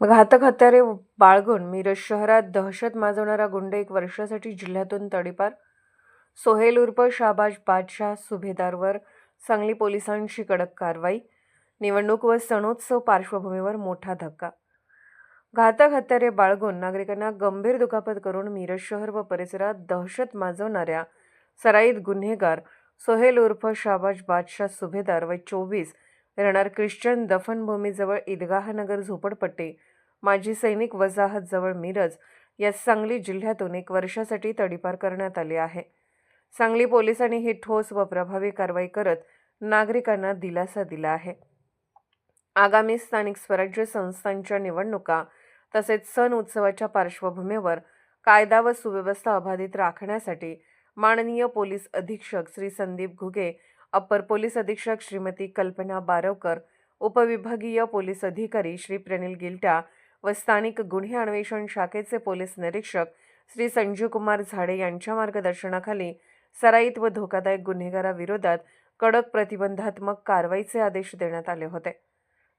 घातक हत्यारे बाळगून मिरज शहरात दहशत माजवणारा गुंड एक वर्षासाठी जिल्ह्यातून तडीपार. सोहेल उर्फ शाबाज बादशाह सुभेदारवर सांगली पोलिसांची कडक कारवाई. निवडणूक व सणोत्सव पार्श्वभूमीवर मोठा धक्का. घातक हत्यारे बाळगून नागरिकांना गंभीर दुखापत करून मिरज शहर व परिसरात दहशत माजवणाऱ्या सराईत गुन्हेगार सोहेल उर्फ शाबाज बादशाह सुभेदार व चोवीस राहणार ख्रिश्चन दफनभूमीजवळ ईदगाहनगर झोपडपट्टी. माजी सैनिक वजाहत जवळ मिरज या सांगली जिल्ह्यातून एक वर्षासाठी तडीपार करण्यात आली आहे. सांगली पोलिसांनी ही ठोस व प्रभावी कारवाई करत नागरिकांना दिलासा दिला आहे. आगामी स्थानिक स्वराज्य संस्थांच्या निवडणुका तसेच सण उत्सवाच्या पार्श्वभूमीवर कायदा व सुव्यवस्था अबाधित राखण्यासाठी माननीय पोलीस अधीक्षक श्री संदीप घुगे अप्पर पोलीस अधीक्षक श्रीमती कल्पना बारवकर उपविभागीय पोलीस अधिकारी श्री प्रनिल गिल्टा व स्थानिक गुन्हे अन्वेषण शाखेचे पोलीस निरीक्षक श्री संजीव कुमार झाडे यांच्या मार्गदर्शनाखाली सराईत व धोकादायक गुन्हेगाराविरोधात कडक प्रतिबंधात्मक कारवाईचे आदेश देण्यात आले होते.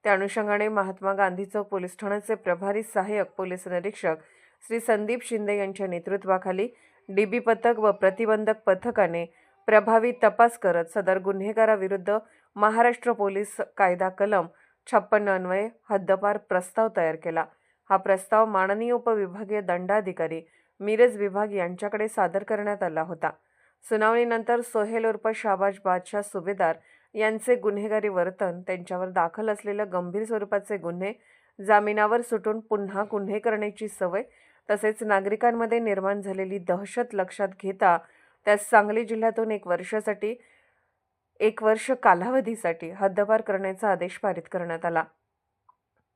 त्या अनुषंगाने महात्मा गांधी चौक पोलीस ठाण्याचे प्रभारी सहाय्यक पोलीस निरीक्षक श्री संदीप शिंदे यांच्या नेतृत्वाखाली डीबी पथक व प्रतिबंधक पथकाने प्रभावी तपास करत सदर गुन्हेगाराविरुद्ध महाराष्ट्र पोलीस कायदा कलम छप्पन्न अन्वये हद्दपार प्रस्ताव तयार केला. हा प्रस्ताव माननीय उपविभागीय दंडाधिकारी मिरज विभाग यांच्याकडे सादर करण्यात आला होता. सुनावणीनंतर सोहेल उर्फ शाबाज बादशाह सुभेदार यांचे गुन्हेगारी वर्तन त्यांच्यावर दाखल असलेले गंभीर स्वरूपाचे गुन्हे जामिनावर सुटून पुन्हा गुन्हे करण्याची सवय तसेच नागरिकांमध्ये निर्माण झालेली दहशत लक्षात घेता त्यास सांगली जिल्ह्यातून एक वर्षासाठी एक वर्ष कालावधीसाठी हद्दपार करण्याचा आदेश पारित करण्यात आला.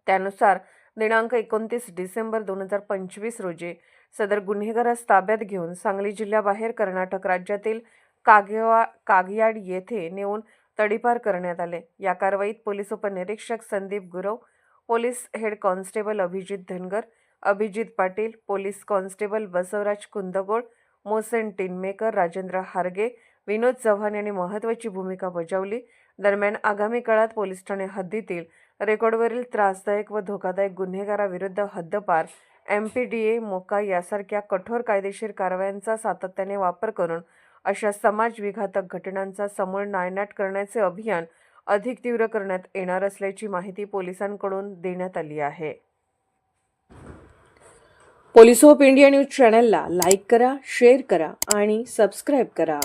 त्यानुसार दिनांक एकोणतीस डिसेंबर दोन हजार पंचवीस रोजी सदर गुन्हेगारास ताब्यात घेऊन सांगली जिल्ह्याबाहेर कर्नाटक राज्यातील कागेवा कागियाड येथे नेऊन तडीपार करण्यात आले. या कारवाईत पोलीस उपनिरीक्षक Sandeep Gurav police head constable Abhijit Dhangar Abhijit Patil police constable Basavraj Kundgol Mohsin Tinmaker Rajendra Harge Vinod Chavan यांनी महत्त्वाची भूमिका बजावली. दरम्यान आगामी काळात पोलीस ठाणे हद्दीतील रेकॉर्डवरील त्रासदायक व धोकादायक गुन्हेगाराविरुद्ध हद्दपार M P D A MCOCA यासारख्या कठोर कायदेशीर कारवायांचा सातत्याने वापर करून अशा समाजविघातक घटनांचा समूळ नायनाट करण्याचे अभियान अधिक तीव्र करण्यात येणार असल्याची माहिती पोलिसांकडून देण्यात आली आहे. पोलीस ऑफ इंडिया न्यूज चॅनलला लाईक करा शेअर करा आणि सबस्क्राईब करा.